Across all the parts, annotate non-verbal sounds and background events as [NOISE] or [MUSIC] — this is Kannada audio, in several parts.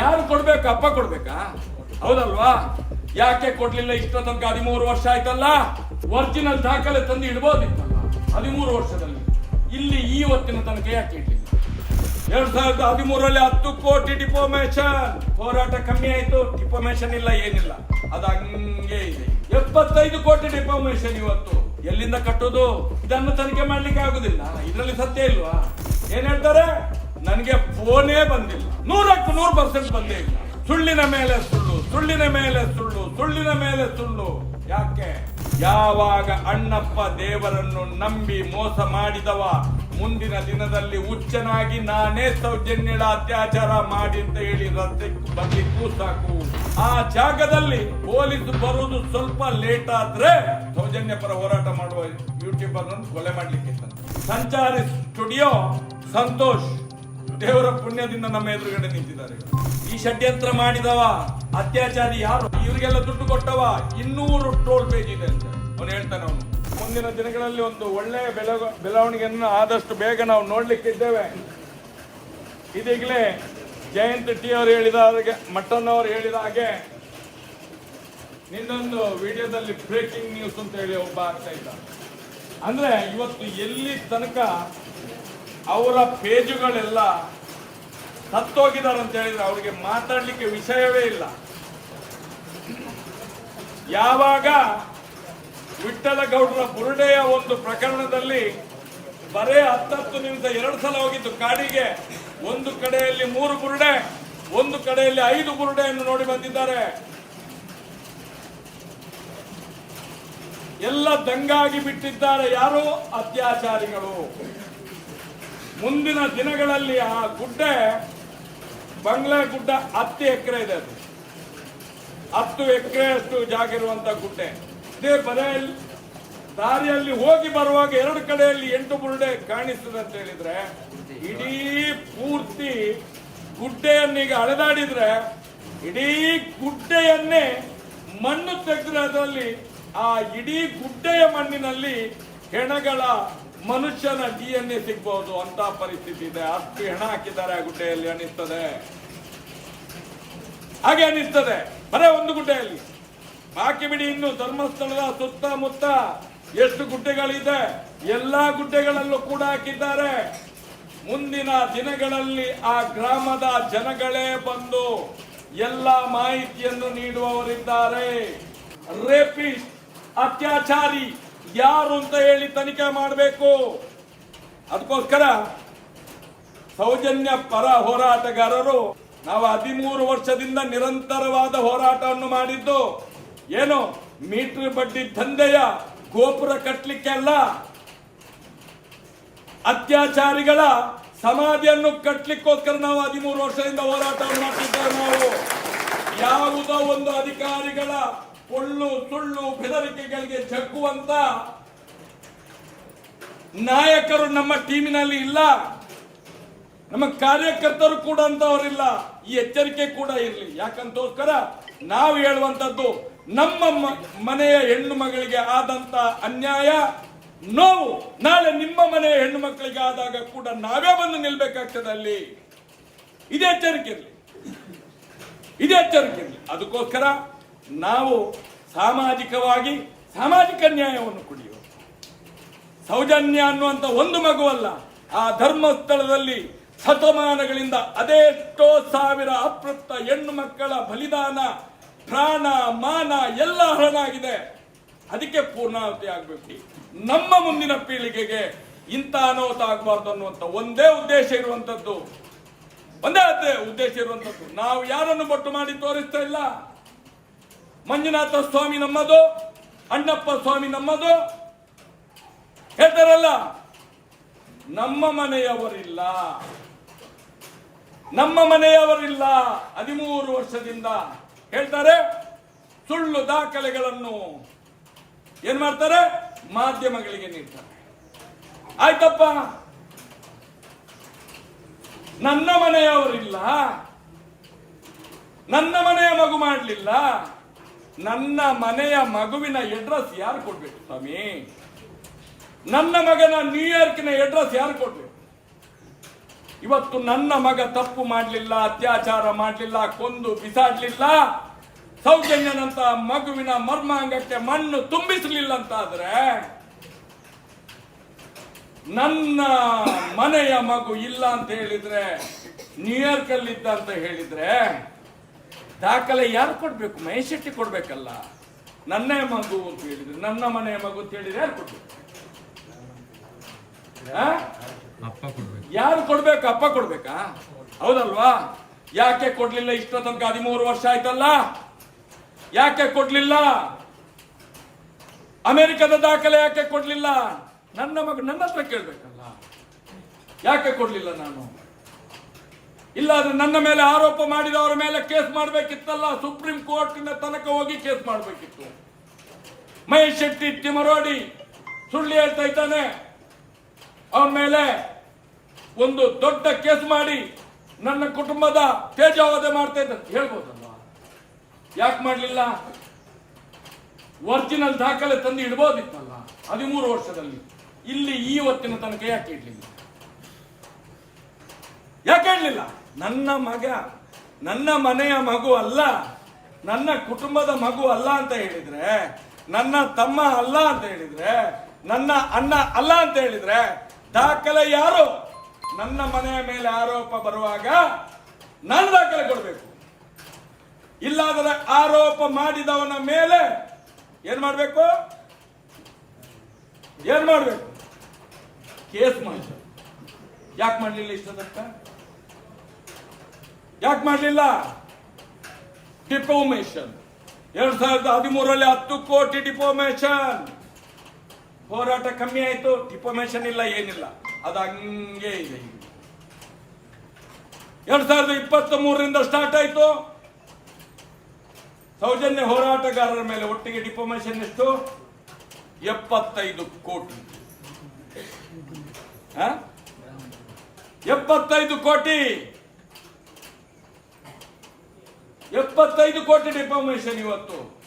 ಯಾರು ಕೊಡ್ಬೇಕು? ಅಪ್ಪ ಕೊಡ್ಬೇಕಾ? ಹೌದಲ್ವಾ? ಯಾಕೆ ಕೊಡ್ಲಿಲ್ಲ? ಇಷ್ಟ ತನಕ ಹದಿಮೂರು ವರ್ಷ ಆಯ್ತಲ್ಲ? ಒರಿಜಿನಲ್ ದಾಖಲೆ ತಂದು ಇಡ್ಬೋದಿತ್ತಲ್ಲ? ಹದಿಮೂರು ವರ್ಷದಲ್ಲಿ. ಇಲ್ಲಿ ಈ ಹೊತ್ತಿನ ತನಕ ಯಾಕೆ ಇಡ್ಲಿಲ್ಲ? ಎರಡ್ ಸಾವಿರದ ಹದಿಮೂರಲ್ಲಿ ಹತ್ತು ಕೋಟಿ ಡಿಪೋಮೇಶನ್ ಹೋರಾಟ ಕಮ್ಮಿ ಆಯ್ತು. ಡಿಪೋಮೇಶನ್ ಇಲ್ಲ, ಏನಿಲ್ಲ. ಅದು ಹಂಗೆ ಇದೆ. ಎಪ್ಪತ್ತೈದು ಕೋಟಿ ಡಿಪೋಮೇಶನ್ ಇವತ್ತು. ಎಲ್ಲಿಂದ ಕಟ್ಟೋದು? ಇದನ್ನು ತನಿಖೆ ಮಾಡ್ಲಿಕ್ಕೆ ಆಗುದಿಲ್ಲ. ಇದರಲ್ಲಿ ಸತ್ಯ ಇಲ್ವಾ? ಏನ್ ಹೇಳ್ತಾರೆ? ನನಗೆ ಫೋನೇ ಬಂದಿಲ್ಲ. ನೂರಕ್ಕೆ ನೂರು ಪರ್ಸೆಂಟ್ ಬಂದೇ ಇಲ್ಲ. ಸುಳ್ಳಿನ ಮೇಲೆ ಸುಳ್ಳು, ಸುಳ್ಳಿನ ಮೇಲೆ ಸುಳ್ಳು, ಸುಳ್ಳಿನ ಮೇಲೆ ಸುಳ್ಳು. ಯಾಕೆ? ಯಾವಾಗ ಅಣ್ಣಪ್ಪ ದೇವರನ್ನು ನಂಬಿ ಮೋಸ ಮಾಡಿದವ? ಮುಂದಿನ ದಿನದಲ್ಲಿ ಉಚ್ಚನಾಗಿ ನಾನೇ ಸೌಜನ್ಯಳ ಅತ್ಯಾಚಾರ ಮಾಡಿ ಅಂತ ಹೇಳಿ ರಸ್ತೆಗೆ ಬರ್ಲಿಕ್ಕೂ ಸಾಕು ಆ ಜಾಗದಲ್ಲಿ ಪೊಲೀಸ್ ಬರುವುದು ಸ್ವಲ್ಪ ಲೇಟ್ ಆದ್ರೆ ಸೌಜನ್ಯ ಪರ ಹೋರಾಟ ಮಾಡುವ ಯೂಟ್ಯೂಬರ್ ಕೊಲೆ ಮಾಡ್ಲಿಕ್ಕೆ ಸಂಚಾರಿ ಸ್ಟುಡಿಯೋ ಸಂತೋಷ್. ದೇವರ ಪುಣ್ಯದಿಂದ ನಮ್ಮ ಎದುರುಗಡೆ ನಿಂತಿದ್ದಾರೆ ಈ ಷಡ್ಯಂತ್ರ ಮಾಡಿದವ, ಅತ್ಯಾಚಾರಿ ಯಾರು? ಇವರಿಗೆಲ್ಲ ದುಡ್ಡು ಕೊಟ್ಟವ ಇನ್ನೂರು ಟೋಲ್ ಪೇಜ್ ಇದೆ ಅಂತ ಅವನು ಹೇಳ್ತಾನೆ ಅವನು. ಮುಂದಿನ ದಿನಗಳಲ್ಲಿ ಒಂದು ಒಳ್ಳೆಯ ಬೆಳ ಬೆಳವಣಿಗೆಯನ್ನು ಆದಷ್ಟು ಬೇಗ ನಾವು ನೋಡ್ಲಿಕ್ಕಿದ್ದೇವೆ ಇದೀಗಲೇ ಜಯಂತ್ ಟಿ ಅವರು ಹೇಳಿದ ಹಾಗೆ, ಮಟ್ಟನ್ ಅವರು ಹೇಳಿದ ಹಾಗೆ, ನಿನ್ನೊಂದು ವಿಡಿಯೋದಲ್ಲಿ ಬ್ರೇಕಿಂಗ್ ನ್ಯೂಸ್ ಅಂತ ಹೇಳಿ ಒಬ್ಬ ಆಗ್ತಾ ಇದ್ದ. ಅಂದ್ರೆ ಇವತ್ತು ಎಲ್ಲಿ ತನಕ ಅವರ ಪೇಜುಗಳೆಲ್ಲ ಸತ್ತೋಗಿದ್ದಾರೆ ಅಂತ ಹೇಳಿದ್ರೆ ಅವರಿಗೆ ಮಾತಾಡಲಿಕ್ಕೆ ವಿಷಯವೇ ಇಲ್ಲ. ಯಾವಾಗ ವಿಠಲ ಗೌಡರ ಬುರುಡೆಯ ಒಂದು ಪ್ರಕರಣದಲ್ಲಿ ಬರೇ ಹತ್ತತ್ತು ನಿಮಿಷ, ಎರಡು ಸಲ ಹೋಗಿದ್ದು ಕಾಡಿಗೆ ಒಂದು ಕಡೆಯಲ್ಲಿ ಮೂರು ಬುರುಡೆ, ಒಂದು ಕಡೆಯಲ್ಲಿ ಐದು ಬುರುಡೆಯನ್ನು ನೋಡಿ ಬಂದಿದ್ದಾರೆ. ಎಲ್ಲ ದಂಗಾಗಿ ಬಿಟ್ಟಿದ್ದಾರೆ ಯಾರು ಅತ್ಯಾಚಾರಿಗಳು. ಮುಂದಿನ ದಿನಗಳಲ್ಲಿ ಆ ಗುಡ್ಡೆ, ಬಂಗ್ಲೆ ಗುಡ್ಡ ಹತ್ತು ಎಕರೆ ಇದೆ ಅದು. ಹತ್ತು ಎಕರೆಯಷ್ಟು ಜಾಗ ಇರುವಂತ ಗುಡ್ಡೆ. ಇದೇ ಬರೆಯಲ್ಲಿ, ದಾರಿಯಲ್ಲಿ ಹೋಗಿ ಬರುವಾಗ ಎರಡು ಕಡೆಯಲ್ಲಿ ಎಂಟು ಬುರುಡೆ ಕಾಣಿಸ್ತದೆ ಅಂತ ಹೇಳಿದ್ರೆ, ಇಡೀ ಪೂರ್ತಿ ಗುಡ್ಡೆಯನ್ನೀಗ ಅಳೆದಾಡಿದ್ರೆ ಇಡೀ ಗುಡ್ಡೆಯನ್ನೇ ಮಣ್ಣು ತೆಗೆದ್ರೆ ಅದರಲ್ಲಿ ಆ ಇಡೀ ಗುಡ್ಡೆಯ ಮಣ್ಣಿನಲ್ಲಿ ಹೆಣಗಳ ಮನುಷ್ಯನ ಡಿ ಎನ್ ಎ ಸಿಗ್ಬಹುದು ಅಂತ ಪರಿಸ್ಥಿತಿ ಇದೆ. ಅಷ್ಟು ಹೆಣ ಹಾಕಿದ್ದಾರೆ, ಆ ಗುಡ್ಡೆಯಲ್ಲಿ ಅನಿಸ್ತದೆ. ಹಾಗೆ ಅನಿಸ್ತದೆ. ಬರೇ ಒಂದು ಗುಡ್ಡೆಯಲ್ಲಿ. ಬಾಕಿ ಬಿಡಿ ಇನ್ನು ಧರ್ಮಸ್ಥಳದ ಸುತ್ತಮುತ್ತ ಎಷ್ಟು ಗುಡ್ಡೆಗಳಿದೆ, ಎಲ್ಲಾ ಗುಡ್ಡೆಗಳಲ್ಲೂ ಕೂಡ ಹಾಕಿದ್ದಾರೆ. ಮುಂದಿನ ದಿನಗಳಲ್ಲಿ ಆ ಗ್ರಾಮದ ಜನಗಳೇ ಬಂದು ಎಲ್ಲ ಮಾಹಿತಿಯನ್ನು ನೀಡುವವರಿದ್ದಾರೆ. ರೇಪಿಸ್ಟ್, ಅತ್ಯಾಚಾರಿ ಯಾರು ಅಂತ ಹೇಳಿ ತನಿಖೆ ಮಾಡಬೇಕು. ಅದಕ್ಕೋಸ್ಕರ ಸೌಜನ್ಯ ಪರ ಹೋರಾಟಗಾರರು ನಾವು ಹದಿಮೂರು ವರ್ಷದಿಂದ ನಿರಂತರವಾದ ಹೋರಾಟವನ್ನು ಮಾಡಿದ್ದು. ಏನು? ಮೀಟರ್ ಬಡ್ಡಿ ದಂಧೆಯ ಗೋಪುರ ಕಟ್ಟಲಿಕ್ಕೆ ಅಲ್ಲ. ಅತ್ಯಾಚಾರಿಗಳ ಸಮಾಧಿಯನ್ನು ಕಟ್ಟಲಿಕ್ಕೋಸ್ಕರ ನಾವು ಹದಿಮೂರು ವರ್ಷದಿಂದ ಹೋರಾಟವನ್ನು ಮಾಡ್ತಿದ್ದೇವೆ ನಾವು. ಯಾವುದೋ ಒಂದು ಅಧಿಕಾರಿಗಳ ಕೊಳ್ಳು ಸುಳ್ಳು ಬೆದರಿಕೆಗಳಿಗೆ ಜಗ್ಗುವಂತ ನಾಯಕರು ನಮ್ಮ ಟೀಮಿನಲ್ಲಿ ಇಲ್ಲ. ನಮ್ಮ ಕಾರ್ಯಕರ್ತರು ಕೂಡ ಅಂತವರಿಲ್ಲ. ಈ ಎಚ್ಚರಿಕೆ ಕೂಡ ಇರಲಿ. ಯಾಕಂತೋಸ್ಕರ ನಾವು ಹೇಳುವಂತದ್ದು ನಮ್ಮ ಮನೆಯ ಹೆಣ್ಣು ಮಗಳಿಗೆ ಆದಂತ ಅನ್ಯಾಯ, ನೋವು ನಾಳೆ ನಿಮ್ಮ ಮನೆಯ ಹೆಣ್ಣು ಮಕ್ಕಳಿಗೆ ಆದಾಗ ಕೂಡ ನಾವೇ ಬಂದು ನಿಲ್ಬೇಕಾಗ್ತದೆ ಅಲ್ಲಿ. ಇದೇ ಎಚ್ಚರಿಕೆ ಇರಲಿ. ಇದೇ ಎಚ್ಚರಿಕೆ ಇರಲಿ. ಅದಕ್ಕೋಸ್ಕರ ನಾವು ಸಾಮಾಜಿಕವಾಗಿ ಸಾಮಾಜಿಕ ನ್ಯಾಯವನ್ನು ಕುಡಿಯುವ ಸೌಜನ್ಯ ಅನ್ನುವಂತ ಒಂದು ಮಗುವಲ್ಲ, ಆ ಧರ್ಮಸ್ಥಳದಲ್ಲಿ ಶತಮಾನಗಳಿಂದ ಅದೆಷ್ಟೋ ಸಾವಿರ ಅತೃಪ್ತ ಹೆಣ್ಣು ಮಕ್ಕಳ ಬಲಿದಾನ, ಪ್ರಾಣ, ಮಾನ ಎಲ್ಲ ಹರಣಾಗಿದೆ. ಅದಕ್ಕೆ ಪೂರ್ಣಾವತಿ ಆಗಬೇಕು. ನಮ್ಮ ಮುಂದಿನ ಪೀಳಿಗೆಗೆ ಇಂಥ ಅನಾಹುತ ಆಗಬಾರ್ದು ಅನ್ನುವಂಥ ಒಂದೇ ಉದ್ದೇಶ ಇರುವಂಥದ್ದು ಒಂದೇ ಅದೇ ಉದ್ದೇಶ ಇರುವಂಥದ್ದು ನಾವು ಯಾರನ್ನು ಬೊಟ್ಟು ಮಾಡಿ ತೋರಿಸ್ತಾ ಇಲ್ಲ? ಮಂಜುನಾಥ ಸ್ವಾಮಿ ನಮ್ಮದು, ಅಣ್ಣಪ್ಪ ಸ್ವಾಮಿ ನಮ್ಮದು. ಹೇಳ್ತಾರಲ್ಲ, ನಮ್ಮ ಮನೆಯವರಿಲ್ಲ. ನಮ್ಮ ಮನೆಯವರಿಲ್ಲ. ಹದಿಮೂರು ವರ್ಷದಿಂದ ಹೇಳ್ತಾರೆ, ಸುಳ್ಳು ದಾಖಲೆಗಳನ್ನು ಏನ್ ಮಾಡ್ತಾರೆ? ಮಾಧ್ಯಮಗಳಿಗೆ ನೀಡ್ತಾರೆ. ಆಯ್ತಪ್ಪ. ನನ್ನ ಮನೆಯವರಿಲ್ಲ. ನನ್ನ ಮನೆಯ ಮಗು ಮಾಡಲಿಲ್ಲ. ನನ್ನ ಮನೆಯ ಮಗುವಿನ ಎಡ್ರೆಸ್ ಯಾರು ಕೊಡ್ಬೇಕು, ಸ್ವಾಮಿ? ನನ್ನ ಮಗನ ನ್ಯೂಯಾರ್ಕಿನ ಎಡ್ರೆಸ್ ಯಾರು ಕೊಡ್ಬೇಕು? ಇವತ್ತು ನನ್ನ ಮಗ ತಪ್ಪು ಮಾಡಲಿಲ್ಲ, ಅತ್ಯಾಚಾರ ಮಾಡಲಿಲ್ಲ, ಕೊಂದು ಬಿಸಾಡ್ಲಿಲ್ಲ, ಸೌಜನ್ಯನಂತ ಮಗುವಿನ ಮರ್ಮಾಂಗಕ್ಕೆ ಮಣ್ಣು ತುಂಬಿಸಲಿಲ್ಲ ಅಂತಾದ್ರೆ ನನ್ನ ಮನೆಯ ಮಗು ಇಲ್ಲ ಅಂತ ಹೇಳಿದ್ರೆ ನ್ಯೂಯಾರ್ಕ್ ಅಲ್ಲಿ ಅಂತ ಹೇಳಿದ್ರೆ ದಾಖಲೆ ಯಾರು ಕೊಡಬೇಕು? ಮಹೇಶ್ ಶೆಟ್ಟಿ ಕೊಡ್ಬೇಕಲ್ಲ. ನನ್ನ ಮಗು ಅಂತ ಹೇಳಿದ್ರು. ನನ್ನ ಮನೆಯ ಮಗು ಅಂತ ಹೇಳಿದ್ರೆ ಯಾರು ಕೊಡ್ಬೇಕು? ಆ? ಅಪ್ಪ ಕೊಡ್ಬೇಕು. ಯಾರು ಕೊಡ್ಬೇಕು? ಅಪ್ಪ ಕೊಡ್ಬೇಕಾ? ಹೌದಲ್ವಾ? ಯಾಕೆ ಕೊಡ್ಲಿಲ್ಲ ಇಷ್ಟೋ ತನಕ ಹದಿಮೂರು ವರ್ಷ ಆಯ್ತಲ್ಲ? ಯಾಕೆ ಕೊಡ್ಲಿಲ್ಲ? ಅಮೆರಿಕದ ದಾಖಲೆ ಯಾಕೆ ಕೊಡ್ಲಿಲ್ಲ? ನನ್ನ ಮಗ ನನ್ನ ಹತ್ರ ಕೇಳ್ಬೇಕಲ್ಲ. ಯಾಕೆ ಕೊಡ್ಲಿಲ್ಲ ನಾನು? ಇಲ್ಲಾದ್ರೆ ನನ್ನ ಮೇಲೆ ಆರೋಪ ಮಾಡಿದವರ ಮೇಲೆ ಕೇಸ್ ಮಾಡಬೇಕಿತ್ತಲ್ಲ? ಸುಪ್ರೀಂ ಕೋರ್ಟಿನ ತನಕ ಹೋಗಿ ಕೇಸ್ ಮಾಡಬೇಕಿತ್ತು. ಮಹೇಶ್ ಶೆಟ್ಟಿ ತಿಮರೋಡಿ ಸುಳ್ಳು ಹೇಳ್ತಾ ಇದ್ದಾನೆ. ಅವನ ಮೇಲೆ ಒಂದು ದೊಡ್ಡ ಕೇಸ್ ಮಾಡಿ ನನ್ನ ಕುಟುಂಬದ ತೇಜಾವಧೆ ಮಾಡ್ತಾ ಇದ್ದ ಹೇಳ್ಬೋದಲ್ಲ ಯಾಕೆ ಮಾಡಲಿಲ್ಲ? ಒರಿಜಿನಲ್ ದಾಖಲೆ ತಂದು ಇಡ್ಬೋದಿತ್ತಲ್ಲ ಹದಿಮೂರು ವರ್ಷದಲ್ಲಿ. ಇಲ್ಲಿ ಈ ಹೊತ್ತಿನ ತನಕ ಯಾಕೆ ಇಡ್ಲಿಲ್ಲ? ಯಾಕೆ ಇಡ್ಲಿಲ್ಲ? ನನ್ನ ಮಗ, ನನ್ನ ಮನೆಯ ಮಗು ಅಲ್ಲ, ನನ್ನ ಕುಟುಂಬದ ಮಗು ಅಲ್ಲ ಅಂತ ಹೇಳಿದ್ರೆ, ನನ್ನ ತಮ್ಮ ಅಲ್ಲ ಅಂತ ಹೇಳಿದ್ರೆ, ನನ್ನ ಅಣ್ಣ ಅಲ್ಲ ಅಂತ ಹೇಳಿದ್ರೆ, ದಾಖಲೆ ಯಾರು? ನನ್ನ ಮನೆಯ ಮೇಲೆ ಆರೋಪ ಬರುವಾಗ ನಾನು ದಾಖಲೆ ಕೊಡಬೇಕು. ಇಲ್ಲಾದರೆ ಆರೋಪ ಮಾಡಿದವನ ಮೇಲೆ ಏನ್ ಮಾಡಬೇಕು? ಏನ್ ಮಾಡಬೇಕು? ಕೇಸ್ ಮಾಡಿ ಯಾಕೆ ಮಾಡಲಿಲ್ಲ ಇಷ್ಟ ಯಾಕೆ ಮಾಡಲಿಲ್ಲ? ಡಿಪೋಮೇಶನ್ ಎರಡ್ ಸಾವಿರದ ಹದಿಮೂರರಲ್ಲಿ ಹತ್ತು ಕೋಟಿ ಡಿಪೋಮೇಶನ್ ಹೋರಾಟ ಕಮ್ಮಿ ಆಯಿತು ಡಿಪೋಮೇಶನ್ ಇಲ್ಲ, ಏನಿಲ್ಲ. ಅದು ಹಂಗೆ ಇದೆ. ಎರಡ್ ಸಾವಿರದ ಇಪ್ಪತ್ತ್ ಮೂರರಿಂದ ಸ್ಟಾರ್ಟ್ ಆಯ್ತು. ಸೌಜನ್ಯ ಹೋರಾಟಗಾರರ ಮೇಲೆ ಒಟ್ಟಿಗೆ ಡಿಪೋಮೇಶನ್ ಎಷ್ಟು? ಎಪ್ಪತ್ತೈದು ಕೋಟಿ? ಎಪ್ಪತ್ತೈದು ಕೋಟಿ. ಎಪ್ಪತ್ತೈದು ಕೋಟಿ ಡಿಫಾರ್ಮೇಶನ್ ಇವತ್ತು.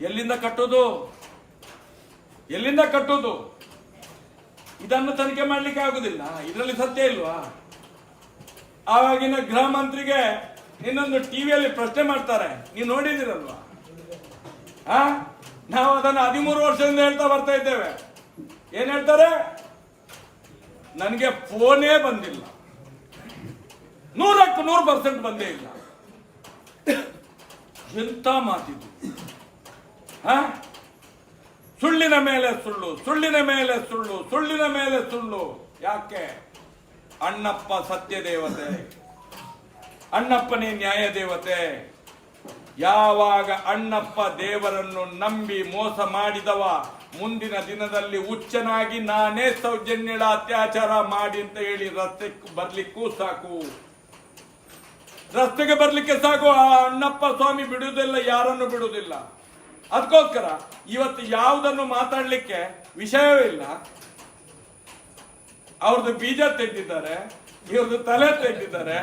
ಎಲ್ಲಿಂದ ಕಟ್ಟೋದು? ಎಲ್ಲಿಂದ ಕಟ್ಟೋದು? ಇದನ್ನು ತನಿಖೆ ಮಾಡ್ಲಿಕ್ಕೆ ಆಗುದಿಲ್ಲ. ಇದರಲ್ಲಿ ಸತ್ಯ ಇಲ್ವಾ? ಆವಾಗಿನ ಗೃಹ ಮಂತ್ರಿಗೆ ಇನ್ನೊಂದು ಟಿವಿಯಲ್ಲಿ ಪ್ರಶ್ನೆ ಮಾಡ್ತಾರೆ. ನೀವು ನೋಡಿದಿರಲ್ವಾ? ಆ? ನಾವು ಅದನ್ನು ಹದಿಮೂರು ವರ್ಷದಿಂದ ಹೇಳ್ತಾ ಬರ್ತಾ ಇದ್ದೇವೆ. ಏನ್ ಹೇಳ್ತಾರೆ? ನನಗೆ ಫೋನೇ ಬಂದಿಲ್ಲ. ನೂರಕ್ಕೆ ನೂರು ಪರ್ಸೆಂಟ್ ಬಂದೇ ಇಲ್ಲ. [COUGHS] ಎಂತ ಮಾತಿದು? ಹಾ? ಸುಳ್ಳಿನ ಮೇಲೆ ಸುಳ್ಳು, ಸುಳ್ಳಿನ ಮೇಲೆ ಸುಳ್ಳು, ಸುಳ್ಳಿನ ಮೇಲೆ ಸುಳ್ಳು. ಯಾಕೆ? ಅಣ್ಣಪ್ಪ ಸತ್ಯ ದೇವತೆ ಅಣ್ಣಪ್ಪನೇ ನ್ಯಾಯ ದೇವತೆ ಯಾವಾಗ ಅಣ್ಣಪ್ಪ ದೇವರನ್ನು ನಂಬಿ ಮೋಸ ಮಾಡಿದವ, ಮುಂದಿನ ದಿನದಲ್ಲಿ ಹುಚ್ಚನಾಗಿ ನಾನೇ ಸೌಜನ್ಯಳ ಅತ್ಯಾಚಾರ ಮಾಡಿ ಅಂತ ಹೇಳಿ ರಸ್ತೆ ಬರ್ಲಿಕ್ಕೂ ಸಾಕು. ರಸ್ತೆಗೆ ಬರಲಿಕ್ಕೆ ಸಾಕು ಆ ಅಣ್ಣಪ್ಪ ಸ್ವಾಮಿ ಬಿಡುವುದಿಲ್ಲ, ಯಾರನ್ನು ಬಿಡುವುದಿಲ್ಲ. ಅದಕ್ಕೋಸ್ಕರ ಇವತ್ತು ಯಾವುದನ್ನು ಮಾತಾಡ್ಲಿಕ್ಕೆ ವಿಷಯವೇ ಇಲ್ಲ. ಅವ್ರದ್ದು ಬೀಜ ತೆಗೆದಿದ್ದಾರೆ, ಇವ್ರದ್ದು ತಲೆ ತೆಗೆದಿದ್ದಾರೆ.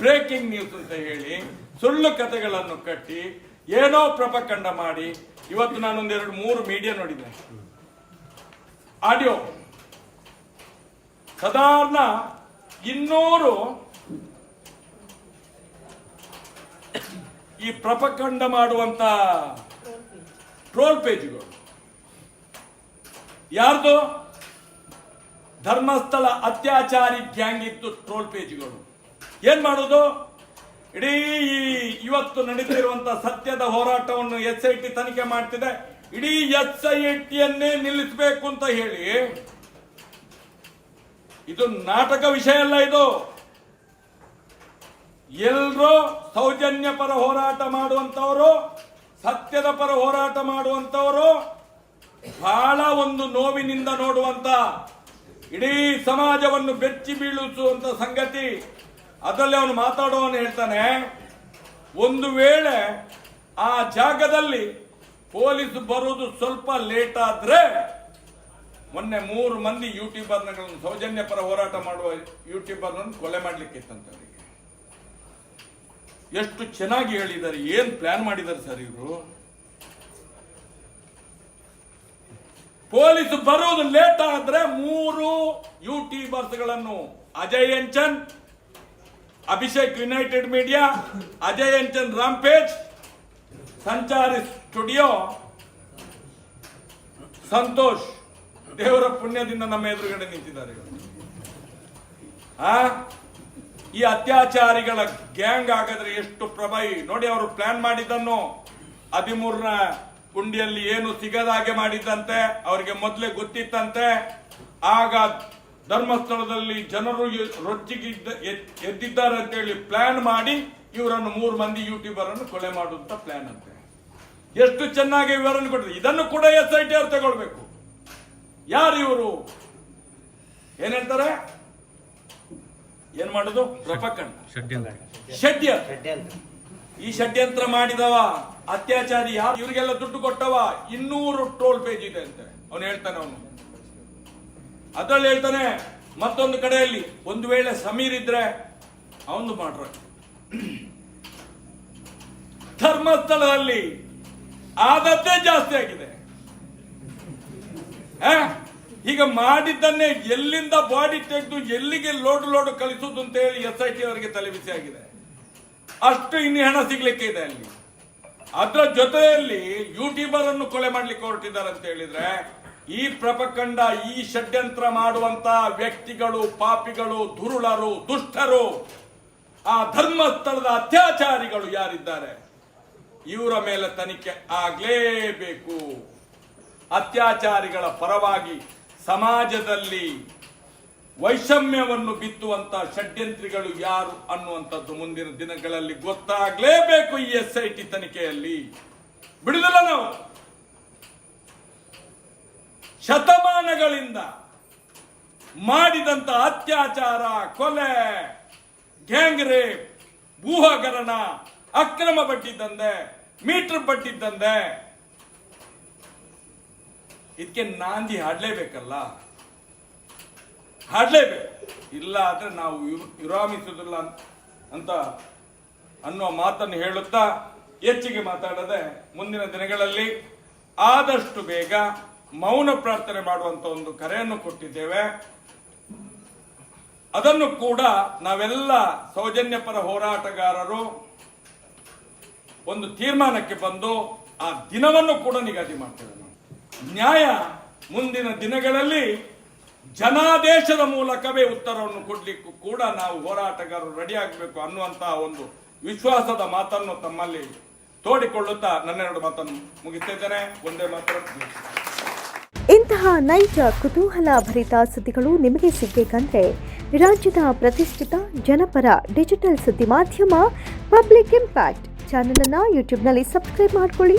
ಬ್ರೇಕಿಂಗ್ ನ್ಯೂಸ್ ಅಂತ ಹೇಳಿ ಸುಳ್ಳು ಕಥೆಗಳನ್ನು ಕಟ್ಟಿ ಏನೋ ಪ್ರಪಕಂಡ ಮಾಡಿ ಇವತ್ತು ನಾನೊಂದೆರಡು ಮೂರು ಮೀಡಿಯಾ ನೋಡಿದೆ ಆಡಿಯೋ. ಸಾಧಾರಣ ಇನ್ನೂರು ಈ ಪ್ರಪಕಂಡ ಮಾಡುವಂತ ಟ್ರೋಲ್ ಪೇಜ್ಗಳು ಯಾರ್ದು? ಧರ್ಮಸ್ಥಳ ಅತ್ಯಾಚಾರಿ ಗ್ಯಾಂಗ್ ಇತ್ತು ಟ್ರೋಲ್ ಪೇಜ್ಗಳು ಏನ್ ಮಾಡೋದು? ಇಡೀ ಇವತ್ತು ನಡೀತಿರುವಂತ ಸತ್ಯದ ಹೋರಾಟವನ್ನು ಎಸ್ ಐ ಟಿ ತನಿಖೆ ಮಾಡ್ತಿದೆ. ಇಡೀ ಎಸ್ ಐ ಟಿಯನ್ನೇ ನಿಲ್ಲಿಸಬೇಕು ಅಂತ ಹೇಳಿ, ಇದು ನಾಟಕ ವಿಷಯ ಅಲ್ಲ ಇದು. ಎಲ್ರೂ ಸೌಜನ್ಯ ಪರ ಹೋರಾಟ ಮಾಡುವಂತವರು ಸತ್ಯದ ಪರ ಹೋರಾಟ ಮಾಡುವಂತವರು ಬಹಳ ಒಂದು ನೋವಿನಿಂದ ನೋಡುವಂತ ಇಡೀ ಸಮಾಜವನ್ನು ಬೆಚ್ಚಿ ಬೀಳಿಸುವಂತ ಸಂಗತಿ. ಅದರಲ್ಲಿ ಅವನು ಮಾತಾಡುವವನು ಹೇಳ್ತಾನೆ, ಒಂದು ವೇಳೆ ಆ ಜಾಗದಲ್ಲಿ ಪೊಲೀಸ್ ಬರುವುದು ಸ್ವಲ್ಪ ಲೇಟ್ ಆದ್ರೆ ಮೊನ್ನೆ ಮೂರು ಮಂದಿ ಯೂಟ್ಯೂಬರ್ನಗಳನ್ನು ಸೌಜನ್ಯ ಪರ ಹೋರಾಟ ಮಾಡುವ ಯೂಟ್ಯೂಬರ್ನನ್ನು ಕೊಲೆ ಮಾಡಲಿಕ್ಕೆ ಅವರಿಗೆ ಎಷ್ಟು ಚೆನ್ನಾಗಿ ಹೇಳಿದ್ದಾರೆ, ಏನು ಪ್ಲಾನ್ ಮಾಡಿದ್ದಾರೆ ಸರ್ ಇವರು ಪೊಲೀಸ್ ಬರೋದು ಲೇಟ್ ಆದ್ರೆ ಮೂರು ಯೂಟ್ಯೂಬರ್ಸ್ಗಳನ್ನು, Ajay ಎಂಚನ್ Abhishek United media Ajay ಎಂಚನ್ rampage Sanchari studio Santosh ದೇವರ ಪುಣ್ಯದಿಂದ ನಮ್ಮ ಎದುರುಗಡೆ ನಿಂತಿದ್ದಾರೆ. ಆ ಈ ಅತ್ಯಾಚಾರಿಗಳ ಗ್ಯಾಂಗ್ ಆಗಿದ್ರೆ ಎಷ್ಟು ಪ್ರಭಾವಿ? ನೋಡಿ ಅವರು ಪ್ಲಾನ್ ಮಾಡಿದ್ದನ್ನು. ಹದಿಮೂರನ ಗುಂಡಿಯಲ್ಲಿ ಏನು ಸಿಗದಾಗೆ ಮಾಡಿದ್ದಂತೆ, ಅವರಿಗೆ ಮೊದಲೇ ಗೊತ್ತಿತ್ತಂತೆ. ಆಗ ಧರ್ಮಸ್ಥಳದಲ್ಲಿ ಜನರು ರೊಚ್ಚಿಗಿದ್ದ ಎದ್ದಿದ್ದಾರೆ ಅಂತ ಹೇಳಿ ಪ್ಲಾನ್ ಮಾಡಿ ಇವರನ್ನು ಮೂರು ಮಂದಿ ಯೂಟ್ಯೂಬರ್ ಅನ್ನು ಕೊಲೆ ಮಾಡುವಂತ ಪ್ಲಾನ್ ಅಂತೆ. ಎಷ್ಟು ಚೆನ್ನಾಗಿ ವಿವರಣೆ ಕೊಟ್ಟಿದೆ ಇದನ್ನು ಕೂಡ ಎಸ್ ಐ ಟಿ ಅವ್ರು ತಗೊಳ್ಬೇಕು. ಯಾರು ಇವರು? ಏನ್ ಹೇಳ್ತಾರೆ? ಏನ್ ಮಾಡುದು? ಪ್ರಪಕಂಡ ಷಡ್ಯ ಈ ಷಡ್ಯಂತ್ರ ಮಾಡಿದವ ಅತ್ಯಾಚಾರಿ ಯಾರು? ಇವರಿಗೆಲ್ಲ ದುಡ್ಡು ಕೊಟ್ಟವ ಇನ್ನೂರು ಟೋಲ್ ಪೇಜ್ ಇದೆ ಅಂತ. ಅವನು ಹೇಳ್ತಾನೆ ಅವನು. ಅದ್ರಲ್ಲಿ ಹೇಳ್ತಾನೆ ಮತ್ತೊಂದು ಕಡೆಯಲ್ಲಿ ಒಂದು ವೇಳೆ ಸಮೀರ್ ಇದ್ರೆ ಅವನು ಮಾಡ್ರ. ಧರ್ಮಸ್ಥಳದಲ್ಲಿ ಆದದ್ದೇ ಜಾಸ್ತಿ ಆಗಿದೆ. ಆ? ಈಗ ಮಾಡಿದ್ದನ್ನೇ ಎಲ್ಲಿಂದ ಬಾಡಿ ತೆಗೆದು ಎಲ್ಲಿಗೆ ಲೋಡ್ ಲೋಡ್ ಕಳಿಸುದು ಅಂತ ಹೇಳಿ ಎಸ್ ಐ ಟಿ ಅವರಿಗೆ ತಲೆಬಿಸಿ ಆಗಿದೆ. ಅಷ್ಟು ಇನ್ನು ಹಣ ಸಿಗ್ಲಿಕ್ಕೆ ಇದೆ ಅಲ್ಲಿ. ಅದರ ಜೊತೆಯಲ್ಲಿ ಯೂಟ್ಯೂಬರ್ ಅನ್ನು ಕೊಲೆ ಮಾಡ್ಲಿಕ್ಕೆ ಹೊರಟಿದ್ದಾರೆ ಅಂತ ಹೇಳಿದ್ರೆ, ಈ ಪ್ರಪಕಂಡ, ಈ ಷಡ್ಯಂತ್ರ ಮಾಡುವಂತ ವ್ಯಕ್ತಿಗಳು, ಪಾಪಿಗಳು, ದುರುಳರು, ದುಷ್ಟರು, ಆ ಧರ್ಮಸ್ಥಳದ ಅತ್ಯಾಚಾರಿಗಳು ಯಾರಿದ್ದಾರೆ? ಇವರ ಮೇಲೆ ತನಿಖೆ ಆಗ್ಲೇಬೇಕು. ಅತ್ಯಾಚಾರಿಗಳ ಪರವಾಗಿ ಸಮಾಜದಲ್ಲಿ ವೈಷಮ್ಯವನ್ನು ಬಿತ್ತುವಂತ ಷಡ್ಯಂತ್ರಿಗಳು ಯಾರು ಅನ್ನುವಂಥದ್ದು ಮುಂದಿನ ದಿನಗಳಲ್ಲಿ ಗೊತ್ತಾಗ್ಲೇಬೇಕು ಈ ಎಸ್ ಐ ಟಿ ತನಿಖೆಯಲ್ಲಿ. ಬಿಡುದಿಲ್ಲ ನಾವು. ಶತಮಾನಗಳಿಂದ ಮಾಡಿದಂತ ಅತ್ಯಾಚಾರ, ಕೊಲೆ, ಗ್ಯಾಂಗ್ ರೇಪ್ ಭೂಹಗರಣ ಅಕ್ರಮ ದಂಧೆ, ಮೀಟರ್ ಬಡ್ಡಿ ಇದಕ್ಕೆ ನಾಂದಿ ಹಾಡಲೇಬೇಕಲ್ಲ? ಹಾಡಲೇಬೇಕು. ಇಲ್ಲ ಆದ್ರೆ ನಾವು ವಿರ- ವಿರಾಮಿಸುವುದಿಲ್ಲ ಅಂತ- ಅನ್ನುವ ಮಾತನ್ನು ಹೇಳುತ್ತಾ ಹೆಚ್ಚಿಗೆ ಮಾತಾಡದೆ ಮುಂದಿನ ದಿನಗಳಲ್ಲಿ ಆದಷ್ಟು ಬೇಗ ಮೌನ ಪ್ರಾರ್ಥನೆ ಮಾಡುವಂತ ಒಂದು ಕರೆಯನ್ನು ಕೊಟ್ಟಿದ್ದೇವೆ. ಅದನ್ನು ಕೂಡ ನಾವೆಲ್ಲ ಸೌಜನ್ಯಪರ ಹೋರಾಟಗಾರರು ಒಂದು ತೀರ್ಮಾನಕ್ಕೆ ಬಂದು ಆ ದಿನವನ್ನು ಕೂಡ ನಿಗದಿ ಮಾಡ್ತೇವೆ. ನ್ಯಾಯ ಮುಂದಿನ ದಿನಗಳಲ್ಲಿ ಜನಾದೇಶದ ಮೂಲಕವೇ ಉತ್ತರವನ್ನು ಕೊಡಲಿಕ್ಕೂ ಕೂಡ ನಾವು ಹೋರಾಟಗಾರರು ರೆಡಿ ಆಗಬೇಕು ಅನ್ನುವಂತಹ ಒಂದು ವಿಶ್ವಾಸದ ಮಾತನ್ನು ತಮ್ಮಲ್ಲಿ ತೋಡಿಕೊಳ್ಳುತ್ತಾ ನನ್ನೆರಡು ಮಾತನ್ನು ಮುಗಿಸ್ತಿದ್ದೇನೆ ಒಂದೇ ಮಾತ್ರ. ಇಂತಹ ನೈಜ ಕುತೂಹಲ ಭರಿತ ಸುದ್ದಿಗಳು ನಿಮಗೆ ಸಿಗಬೇಕಂದ್ರೆ ರಾಜ್ಯದ ಪ್ರತಿಷ್ಠಿತ ಜನಪರ ಡಿಜಿಟಲ್ ಸುದ್ದಿ ಮಾಧ್ಯಮ ಪಬ್ಲಿಕ್ ಇಂಪ್ಯಾಕ್ಟ್ ಚಾನಲನ್ನು ಯೂಟ್ಯೂಬ್ನಲ್ಲಿ ಸಬ್ಸ್ಕ್ರೈಬ್ ಮಾಡ್ಕೊಳ್ಳಿ.